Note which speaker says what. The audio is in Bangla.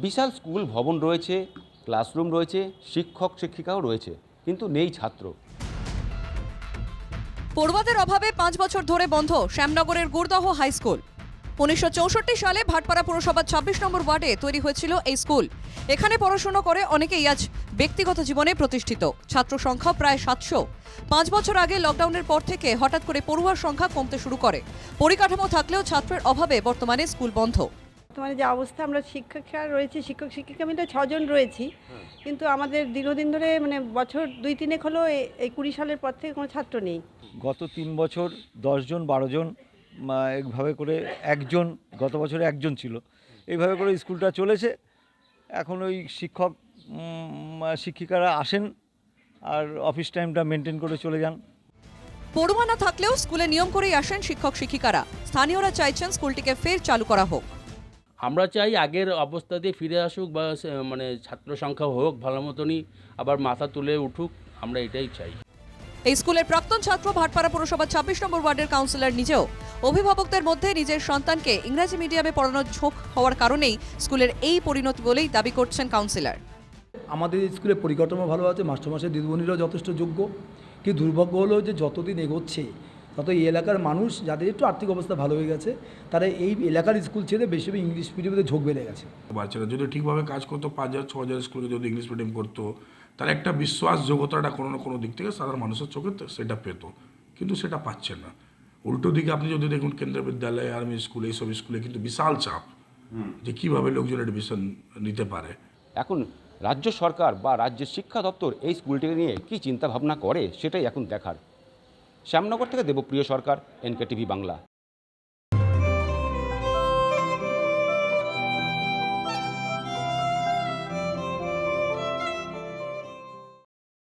Speaker 1: বিশাল স্কুল, ভবন রয়েছে, ক্লাসরুম রয়েছে, শিক্ষক, শিক্ষিকাও রয়েছে, কিন্তু নেই ছাত্র।
Speaker 2: পড়ুয়াদের অভাবে পাঁচ বছর ধরে বন্ধ শ্যামনগরের গুরদহ হাই স্কুল। উনিশশো চৌষট্টি সালে ভাটপাড়া পুরসভার ছাব্বিশ নম্বর ওয়ার্ডে তৈরি হয়েছিল এই স্কুল। এখানে পড়াশুনো করে অনেকেই আজ ব্যক্তিগত জীবনে প্রতিষ্ঠিত। ছাত্র সংখ্যা প্রায় সাতশো। পাঁচ বছর আগে লকডাউনের পর থেকে হঠাৎ করে পড়ুয়ার সংখ্যা কমতে শুরু করে। পরিকাঠামো থাকলেও ছাত্রের অভাবে বর্তমানে স্কুল বন্ধ।
Speaker 3: বর্তমানে যে অবস্থা আমরা শিক্ষিকা রয়েছে শিক্ষক শিক্ষিকা মিলে ছজন রয়েছি। কিন্তু আমাদের দীর্ঘদিন ধরে মানে বছর দুই তিনেক হলো এ- এই কুড়ি সালের পর থেকে কোনো ছাত্র নেই।
Speaker 4: গত তিন বছর দশজন বারোজন এইভাবে করে একজন গত বছরে একজন ছিল। এইভাবে করে স্কুলটা চলেছে। এখন ওই শিক্ষক শিক্ষিকারা আসেন আর অফিস টাইমটা মেনটেন করে চলে যান।
Speaker 2: পড়ুয়া না থাকলেও স্কুলে নিয়ম করেই আসেন শিক্ষক শিক্ষিকারা। স্থানীয়রা চাইছেন স্কুলটিকে ফের চালু করা হোক।
Speaker 5: আমরা চাই আগের অবস্থাতে ফিরে আসুক বা মানে ছাত্র সংখ্যা হোক ভালো মতনই আবার মাথা তুলে উঠুক আমরা এটাই চাই।
Speaker 2: এই স্কুলের প্রাক্তন ছাত্র ভাটপাড়া পুরসভার ছাব্বিশ নম্বর ওয়ার্ডের কাউন্সিলর নিজেও অভিভাবকদের মধ্যে নিজের সন্তানকে ইংরাজি মিডিয়ামে পড়ানোর ঝোঁক হওয়ার কারণেই স্কুলের এই পরিণতি বলেই দাবি করছেন কাউন্সিলর।
Speaker 6: আমাদের স্কুলে পরিকাঠামো ভালো আছে মাস্টারমশাই দিদিমণিরাও যথেষ্ট যোগ্য। কিন্তু দুর্ভাগ্য হলো যে যতদিন এগোচ্ছে তত এই এলাকার মানুষ যাদের একটু আর্থিক অবস্থা ভালো হয়ে গেছে তারা এই এলাকার স্কুল ছেড়ে বেশি বেশি ইংলিশ মিডিয়ামে ঝোঁক বেড়ে গেছে।
Speaker 7: বাচ্চারা যদি ঠিকভাবে কাজ করতো পাঁচ হাজার ছ হাজার স্কুলে যদি ইংলিশ মিডিয়াম করতো তার একটা বিশ্বাসযোগ্যতাটা কোনো না কোনো দিক থেকে সাধারণ মানুষের চোখে সেটা পেতো। কিন্তু সেটা পাচ্ছে না। উল্টো দিকে আপনি যদি দেখুন কেন্দ্রীয় বিদ্যালয় আর্মি স্কুল এইসব স্কুলে কিন্তু বিশাল চাপ। যে কীভাবে লোকজন এডমিশন নিতে পারে।
Speaker 1: এখন রাজ্য সরকার বা রাজ্যের শিক্ষা দপ্তর এই স্কুলটিকে নিয়ে কী চিন্তা ভাবনা করে সেটাই এখন দেখার। শ্যামনগর থেকে দেবপ্রিয় সরকার এনকে টিভি বাংলা।